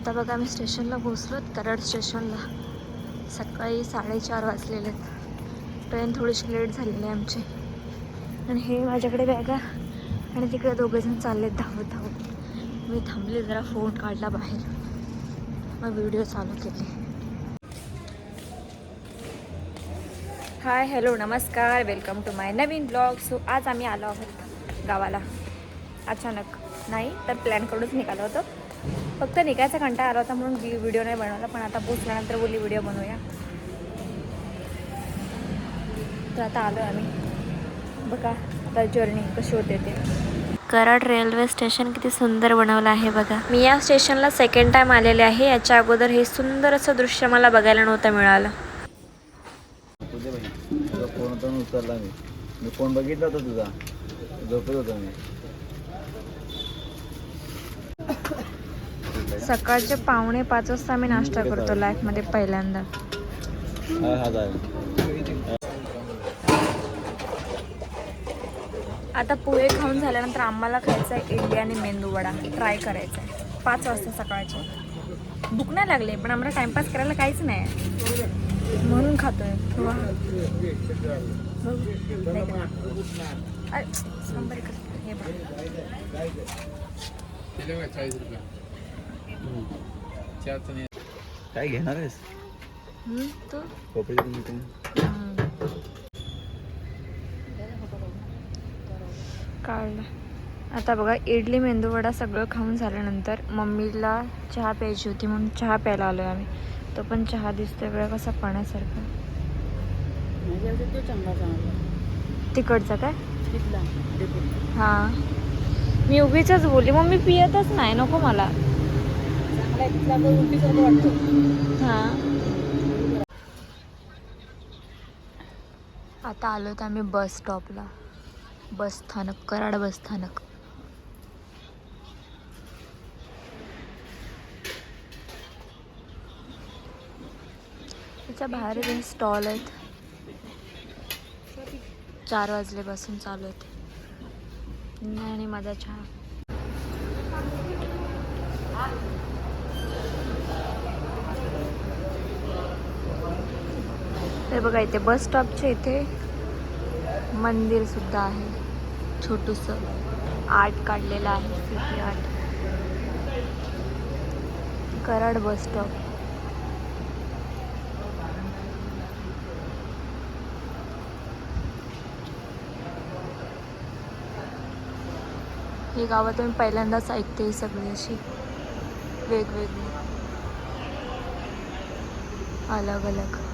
आता बघा आम्ही स्टेशनला पोहोचलोत कराड स्टेशनला. सकाळी साडेचार वाजलेले आहेत. ट्रेन थोडीशी लेट झालेली आहे आमची. आणि हे माझ्याकडे बॅगा आणि तिकडे दोघंजण चाललेत धावत धावत मी थांबले जरा फोन काढला बाहेर. मग व्हिडिओ चालू केले. हाय हॅलो नमस्कार. वेलकम टू माय नवीन ब्लॉग. सो आज आम्ही आलो आहोत गावाला. अचानक. नाही तर प्लॅन करूनच निघालो होतो. फक्त निघायचा कंटाळा आला होता म्हणून व्हि- व्हिडिओ नाही बनवला पण आता पोचल्यानंतर बोलली व्हिडिओ बनवूया. तर आता आलो आम्ही. बघा आता जर्नी कशी होते ते. कराड रेल्वे स्टेशन किती सुंदर बनवलं आहे बघा. मी या स्टेशनला सेकंड टाइम आलेले आहे. याच्या अगोदर हे सुंदर असं दृश्य मला बघायला नव्हतं मिळालं. फोन उचलला मी. मी फोन बघितला होता तुझा. झोपत होतो मी. सकाळचे पावणे पाच वाजता आम्ही नाश्ता करतो लाईफमध्ये पहिल्यांदा. आता पोहे खाऊन झाल्यानंतर आम्हाला खायचं आहे इडली आणि मेंदू वडा. ट्राय करायचा आहे पाच वाजता सकाळचे. भूक नाही लागले पण आम्हाला टाइमपास करायला काहीच नाही म्हणून खातोय. किंवा हे बघ. काय घेणार आहेस? काढला. आता बघा इडली मेंदूवडा सगळं खाऊन झाल्यानंतर मम्मीला चहा प्यायची होती म्हणून चहा प्यायला आलोय आम्ही. तो पण चहा दिसतोय बघा कसा पाण्यासारखा. तिकडचा काय? हा. मी उगीच बोलली मम्मी पियतच नाही नको मला. हा. आता आलो तर आम्ही बस स्टॉपला बस स्थानक कराड बस स्थानक. त्याच्या बाहेर काही स्टॉल आहेत. चार वाजल्यापासून चालू आहेत. आणि माझा चहा. हे बघा इथे बस स्टॉपच्या इथे मंदिर सुद्धा आहे. छोटूस आर्ट काढलेलं आहे city art. Karad bus stop. ही गावात मी पहिल्यांदाच ऐकते ही सगळी अशी वेगवेगळी. अलग अलग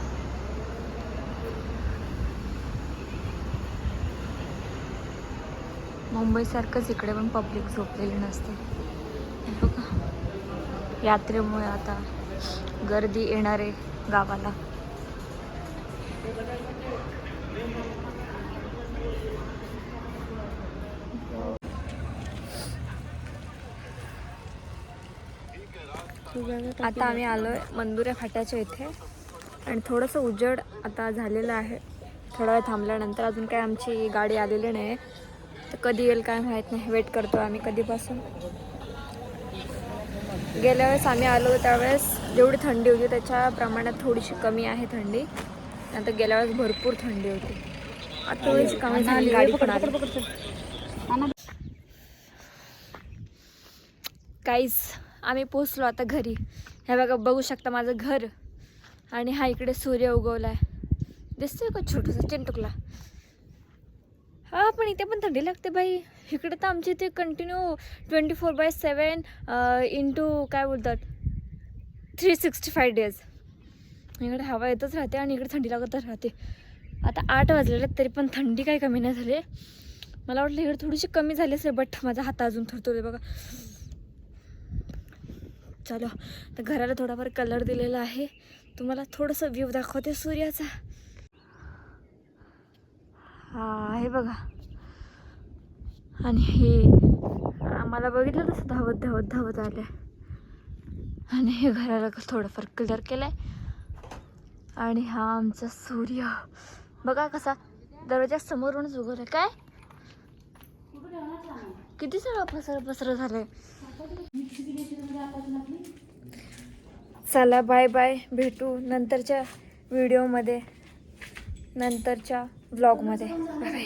मुंबईसारखंच इकडे पण पब्लिक झोपलेली नसते. बघा. यात्रेमुळे आता गर्दी येणार आहे गावाला. आता आम्ही आलो आहे मंदुऱ्या फाट्याच्या इथे. आणि थोडंसं उजेड आता झालेलं आहे. थोडा वेळ थांबल्यानंतर अजून काय आमची गाडी आलेली नाही तर कधी येईल काय माहीत नाही. वेट करतो आम्ही कधीपासून. गेल्या वेळेस आम्ही आलो त्यावेळेस जेवढी थंडी होती त्याच्या प्रमाणात थोडीशी कमी आहे थंडी. आता गेल्या वेळेस भरपूर थंडी होती. आता थोडीशी कमी झाली. गाडी पण आली. काहीच आम्ही पोचलो आता घरी. हे बघा बघू शकता माझं घर. आणि हा इकडे सूर्य उगवलाय. दिसतोय का छोटूसा? चिंटुकला. पण इथे पण थंडी लागते बाई. इकडे तर आमच्या इथे continue twenty four by seven into काय बोलतात? थ्री सिक्स्टी फाय डेज इकडे हवा येतच राहते आणि इकडे थंडी लागतच राहते. आता आठ वाजलेले आहेत, तरी पण थंडी काही कमी नाही झाली. मला वाटलं इकडे थोडीशी कमी झाली असेल बट माझा हात अजून थरतोय बघा. चलो तर घराला थोडाफार कलर दिलेला आहे. तुम्हाला थोडंसं व्ह्यू दाखवते सूर्याचा. हा आहे बघा. आणि हे आम्हाला बघितलं तसं धावत धावत धावत आले आणि हे घराला थोडंफार कलर आहे आणि हा आमचा सूर्य. बघा कसा दरवाजा समोरूनच उगवलाय काय? किती सगळं पसर पसर झालंय. चला बाय बाय भेटू नंतरच्या व्हिडिओमध्ये नंतरच्या व्लॉगमध्ये बाय